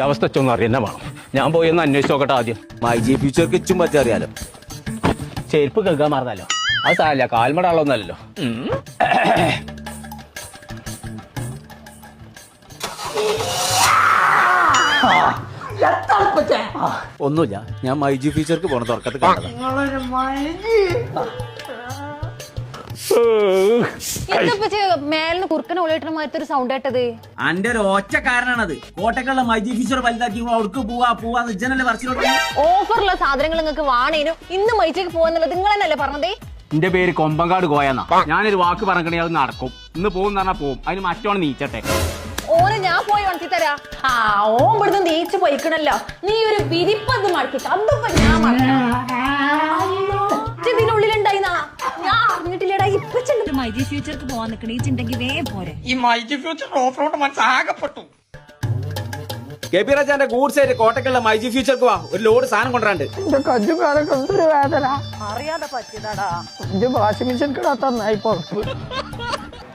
സത്യാവസ്ഥ വെച്ചൊന്നും അറിയുന്ന വേണം ഞാൻ പോയി ഒന്ന് അന്വേഷിച്ച് നോക്കട്ടെ ആദ്യം. മൈ ജി ഫ്യൂച്ചർക്ക് ഇച്ചും പറ്ററിയാലോ ചെരുപ്പ് കേൾക്കാൻ മറന്നാലോ? അത് സാരല്ല കാൽമടാളൊന്നല്ലോ ഒന്നുമില്ല ഞാൻ മൈ ജി ഫ്യൂച്ചർക്ക് പോണ തുറക്കത്ത് കണ്ടതാ. എന്താ മേലിന് കുറുക്കനെ ഒളിയിട്ട മാറ്റത്തെ ഒരു സൗണ്ട് കേട്ടത്. അന്റെ ഒരു ഒറ്റ കാരണാണത്. കോട്ടക്കുള്ള മൈജി ഫിഷർ വലുതാക്കി അവർക്ക് പോവാ പോവാന്ന് ജനല്ലേ പറച്ചിലോട്ട് ഓഫറുള്ള സാധനങ്ങൾ നിങ്ങൾക്ക് വാണേനും ഇന്ന് മൈജിക്ക് പോവാന്നുള്ളത് നിങ്ങൾ തന്നെയല്ലേ പറഞ്ഞതേ? എന്റെ പേര് കൊമ്പങ്കാട് കോയെന്നാ ഞാനൊരു വാക്ക് പറഞ്ഞേ അത് നടക്കും. ഇന്ന് പോകും പറഞ്ഞാൽ പോകും അതിന് മറ്റോണ് നീച്ചട്ടെ. ഓന് ഞാൻ പോയി ഉണക്കി തരാ ആ ഓൻ ഇവിടുന്ന് നീച്ച് പോയിക്കണല്ലോ. നീ ഒരു വിരിപ്പത് മടക്കിട്ട് അതിപ്പോ ഞാൻ മടക്കാം. മൈജി ഫ്യൂച്ചർക്ക് പോവാൻ നിക്കണീച്ചുണ്ടെങ്കിൽ വേഗം പോരെ. ഈ മൈജി ഫ്യൂച്ചർ ഓഫ് റോഡ് മനസ്സാകപ്പെട്ടു കെ പി രാജാന്റെ ഗൂഡ്സ് ആയിട്ട് കോട്ടക്കുള്ള മൈജി ഫ്യൂച്ചർക്ക് വാ. ഒരു ലോഡ് സാധനം കൊണ്ടുവരാണ്ട്. എന്തൊരു വേദന. അറിയാതെ പറ്റിയതാടാ. വാഷിംഗ് മെഷീൻ കിടാത്ത നായി പുറത്ത്